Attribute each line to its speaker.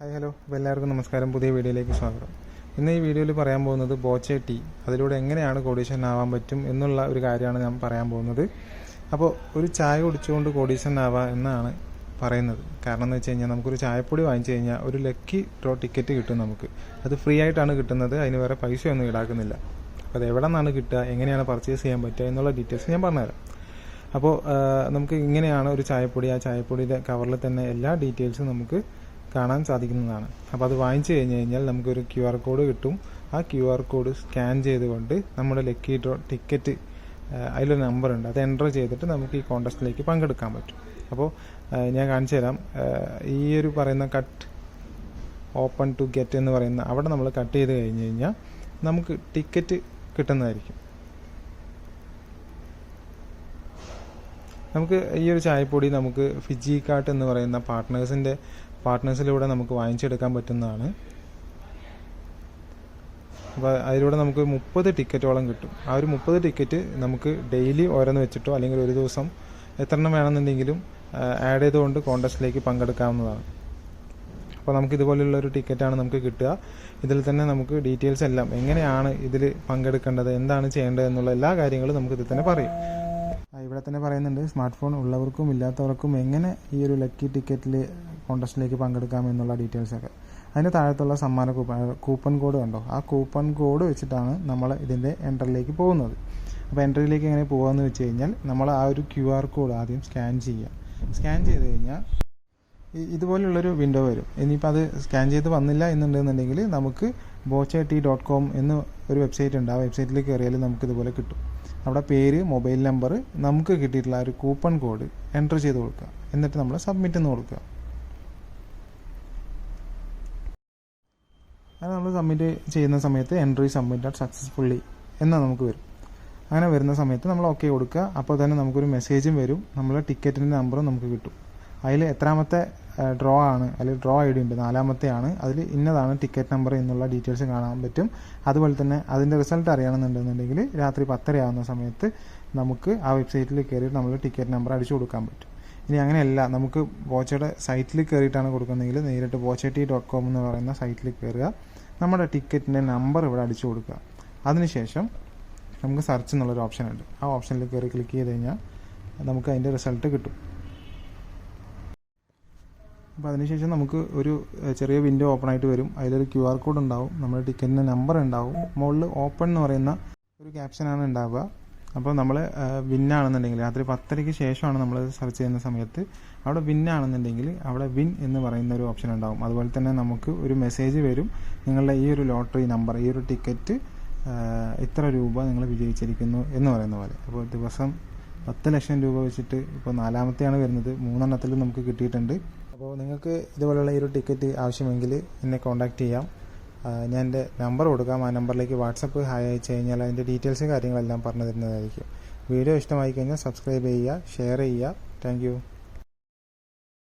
Speaker 1: Hi hello. അപ്പോൾ എല്ലാവർക്കും നമസ്കാരം. പുതിയ വീഡിയോയിലേക്ക് സ്വാഗതം. ഇന്ന് ഈ വീഡിയോയിൽ പറയാൻ പോകുന്നത് ബോച്ചെ ടീ. അതിലൂടെ എങ്ങനെയാണ് കോടീശ്വരൻ ആവാൻ പറ്റും എന്നുള്ള ഒരു കാര്യമാണ് ഞാൻ പറയാൻ പോകുന്നത്. അപ്പോൾ ഒരു ചായ കുടിച്ചുകൊണ്ട് കോടീശ്വരൻ ആവാം എന്നാണ് പറയുന്നത്. കാരണം എന്ന് വെച്ച് കഴിഞ്ഞാൽ നമുക്കൊരു ചായപ്പൊടി വാങ്ങിച്ചു കഴിഞ്ഞാൽ ഒരു ലക്കി ഡ്രോ ടിക്കറ്റ് കിട്ടും നമുക്ക്. അത് ഫ്രീ ആയിട്ടാണ് കിട്ടുന്നത്. അതിന് വേറെ പൈസയൊന്നും ഈടാക്കുന്നില്ല. അപ്പോൾ അത് എവിടെ നിന്നാണ് കിട്ടുക? എങ്ങനെയാണ് പർച്ചേസ് ചെയ്യാൻ പറ്റുക എന്നുള്ള ഡീറ്റെയിൽസ് ഞാൻ പറഞ്ഞുതരാം. അപ്പോൾ നമുക്ക് ഇങ്ങനെയാണ് ഒരു ചായപ്പൊടി. ആ ചായപ്പൊടിയുടെ കവറിൽ തന്നെ എല്ലാ ഡീറ്റെയിൽസും നമുക്ക് കാണാൻ സാധിക്കുന്നതാണ്. അപ്പോൾ അത് വാങ്ങിച്ചു കഴിഞ്ഞ് കഴിഞ്ഞാൽ നമുക്കൊരു ക്യു ആർ കോഡ് കിട്ടും. ആ ക്യു ആർ കോഡ് സ്കാൻ ചെയ്തുകൊണ്ട് നമ്മുടെ ലക്കി ഡ്രോ ടിക്കറ്റ് അതിലൊരു നമ്പർ ഉണ്ട്. അത് എന്റർ ചെയ്തിട്ട് നമുക്ക് ഈ കോൺടെസ്റ്റിലേക്ക് പങ്കെടുക്കാൻ പറ്റും. അപ്പോൾ ഞാൻ കാണിച്ചു തരാം. ഈ ഒരു പറയുന്ന കട്ട് ഓപ്പൺ ടു ഗെറ്റ് എന്ന് പറയുന്ന അവിടെ നമ്മൾ കട്ട് ചെയ്ത് കഴിഞ്ഞ് കഴിഞ്ഞാൽ നമുക്ക് ടിക്കറ്റ് കിട്ടുന്നതായിരിക്കും. നമുക്ക് ഈ ഒരു ചായപ്പൊടി നമുക്ക് ഫിജി കാട്ട് എന്ന് പറയുന്ന പാർട്ട്നേഴ്സിന്റെ പാർട്ട്നേഴ്സിലൂടെ നമുക്ക് വാങ്ങിച്ചെടുക്കാൻ പറ്റുന്നതാണ്. അപ്പോൾ അതിലൂടെ നമുക്ക് മുപ്പത് ടിക്കറ്റോളം കിട്ടും. ആ ഒരു മുപ്പത് ടിക്കറ്റ് നമുക്ക് ഡെയിലി ഓരോന്ന് വെച്ചിട്ടോ അല്ലെങ്കിൽ ഒരു ദിവസം എത്ര എണ്ണം വേണമെന്നുണ്ടെങ്കിലും ആഡ് ചെയ്തുകൊണ്ട് കോൺടെസ്റ്റിലേക്ക് പങ്കെടുക്കാവുന്നതാണ്. അപ്പോൾ നമുക്ക് ഇതുപോലെയുള്ള ഒരു ടിക്കറ്റാണ് നമുക്ക് കിട്ടുക. ഇതിൽ തന്നെ നമുക്ക് ഡീറ്റെയിൽസ് എല്ലാം എങ്ങനെയാണ് ഇതിൽ പങ്കെടുക്കേണ്ടത് എന്താണ് ചെയ്യേണ്ടത് എന്നുള്ള എല്ലാ കാര്യങ്ങളും നമുക്ക് ഇതിൽ തന്നെ പറയും. ഇവിടെ തന്നെ പറയുന്നുണ്ട് സ്മാർട്ട് ഫോൺ ഉള്ളവർക്കും ഇല്ലാത്തവർക്കും എങ്ങനെ ഈ ഒരു ലക്കി ടിക്കറ്റിൽ കോണ്ടസ്റ്റിലേക്ക് പങ്കെടുക്കാം എന്നുള്ള ഡീറ്റെയിൽസ് ഒക്കെ. അതിന് താഴത്തുള്ള സമ്മാന കൂപ്പൺ കൂപ്പൺ കോഡ് കണ്ടോ? ആ കൂപ്പൺ കോഡ് വെച്ചിട്ടാണ് നമ്മൾ ഇതിന്റെ എൻട്രിയിലേക്ക് പോകുന്നത്. അപ്പോൾ എൻട്രിയിലേക്ക് എങ്ങനെ പോകാമെന്ന് വെച്ച് കഴിഞ്ഞാൽ നമ്മൾ ആ ഒരു ക്യു ആർ കോഡ് ആദ്യം സ്കാൻ ചെയ്യുക സ്കാൻ ചെയ്ത് കഴിഞ്ഞാൽ ഇതുപോലുള്ളൊരു വിൻഡോ വരും. ഇനിയിപ്പോൾ അത് സ്കാൻ ചെയ്ത് വന്നില്ല എന്നുണ്ടെന്നുണ്ടെങ്കിൽ നമുക്ക് ബോച്ച ടി ഡോട്ട് കോം എന്ന് ഒരു വെബ്സൈറ്റ് ഉണ്ട്. ആ വെബ്സൈറ്റിൽ കയറിയാൽ നമുക്ക് ഇതുപോലെ കിട്ടും. അവിടെ പേര് മൊബൈൽ നമ്പർ നമുക്ക് കിട്ടിയിട്ടുള്ള ആ ഒരു കൂപ്പൺ കോഡ് എന്റർ ചെയ്ത് കൊടുക്കുക. എന്നിട്ട് നമ്മൾ സബ്മിറ്റ് എന്ന് കൊടുക്കുക. അങ്ങനെ നമ്മൾ സബ്മിറ്റ് ചെയ്യുന്ന സമയത്ത് എൻട്രി സബ്മിറ്റ് സബ്മിറ്റഡ് സക്സസ്ഫുള്ളി എന്ന് നമുക്ക് വരും. അങ്ങനെ വരുന്ന സമയത്ത് നമ്മൾ ഓക്കെ കൊടുക്കുക. അപ്പോൾ തന്നെ നമുക്കൊരു മെസ്സേജും വരും. നമ്മളെ ടിക്കറ്റിന്റെ നമ്പറും നമുക്ക് കിട്ടും. അതിൽ എത്രാമത്തെ ഡ്രോ ആണ്. അതിൽ ഡ്രോ ഐ ഡി ഉണ്ട്. നാലാമത്തെ ആണ് അതിൽ ഇന്നതാണ് ടിക്കറ്റ് നമ്പർ എന്നുള്ള ഡീറ്റെയിൽസ് കാണാൻ പറ്റും. അതുപോലെ തന്നെ അതിന്റെ റിസൾട്ട് അറിയണമെന്നുണ്ടെന്നുണ്ടെങ്കിൽ രാത്രി പത്തര സമയത്ത് നമുക്ക് ആ വെബ്സൈറ്റിൽ കയറിയിട്ട് നമ്മൾ ടിക്കറ്റ് നമ്പർ അടിച്ചു കൊടുക്കാൻ പറ്റും. ഇനി അങ്ങനെയല്ല. നമുക്ക് ബോച്ചയുടെ സൈറ്റിൽ കയറിയിട്ടാണ് കൊടുക്കുന്നതെങ്കിൽ നേരിട്ട് ബോച്ച ടി ഡോട്ട് കോം എന്ന് പറയുന്ന സൈറ്റിൽ കയറുക നമ്മുടെ ടിക്കറ്റിന്റെ നമ്പർ ഇവിടെ അടിച്ചു കൊടുക്കുക. അതിനുശേഷം നമുക്ക് സെർച്ച് എന്നുള്ളൊരു ഓപ്ഷൻ ഉണ്ട്. ആ ഓപ്ഷനിൽ കയറി ക്ലിക്ക് ചെയ്ത് കഴിഞ്ഞാൽ നമുക്ക് അതിന്റെ റിസൾട്ട് കിട്ടും. അപ്പോൾ അതിനുശേഷം നമുക്ക് ഒരു ചെറിയ വിൻഡോ ഓപ്പൺ ആയിട്ട് വരും. അതിലൊരു ക്യു ആർ കോഡ് ഉണ്ടാവും. നമ്മുടെ ടിക്കറ്റിന്റെ നമ്പർ ഉണ്ടാവും. മുകളിൽ ഓപ്പൺ എന്ന് പറയുന്ന ഒരു ക്യാപ്ഷനാണ് ഉണ്ടാവുക. അപ്പോൾ നമ്മൾ വിന്നാണെന്നുണ്ടെങ്കിൽ രാത്രി പത്തരയ്ക്ക് ശേഷമാണ് നമ്മൾ സെർച്ച് ചെയ്യുന്ന സമയത്ത് അവിടെ വിന്നാണെന്നുണ്ടെങ്കിൽ അവിടെ വിൻ എന്ന് പറയുന്ന ഒരു ഓപ്ഷൻ ഉണ്ടാവും. അതുപോലെ തന്നെ നമുക്ക് ഒരു മെസ്സേജ് വരും. നിങ്ങളുടെ ഈ ഒരു ലോട്ടറി നമ്പർ ഈ ഒരു ടിക്കറ്റ് ഇത്ര രൂപ നിങ്ങൾ വിജയിച്ചിരിക്കുന്നു എന്ന് പറയുന്ന പോലെ. അപ്പോൾ ദിവസം പത്ത് ലക്ഷം രൂപ വെച്ചിട്ട് ഇപ്പോൾ നാലാമത്തെയാണ് വരുന്നത്. മൂന്നെണ്ണത്തിൽ നമുക്ക് കിട്ടിയിട്ടുണ്ട്. അപ്പോൾ നിങ്ങൾക്ക് ഇതുപോലുള്ള ഈ ഒരു ടിക്കറ്റ് ആവശ്യമെങ്കിൽ എന്നെ കോൺടാക്റ്റ് ചെയ്യാം. ഞാൻ എന്റെ നമ്പർ കൊടുക്കാം. ആ നമ്പറിലേക്ക് വാട്സപ്പ് ഹായ് അയച്ചു കഴിഞ്ഞാൽ അതിന്റെ ഡീറ്റെയിൽസ് കാര്യങ്ങളെല്ലാം പറഞ്ഞു തരുന്നതായിരിക്കും വീഡിയോ ഇഷ്ടമായി കഴിഞ്ഞാൽ സബ്സ്ക്രൈബ് ചെയ്യുക ഷെയർ ചെയ്യുക. താങ്ക്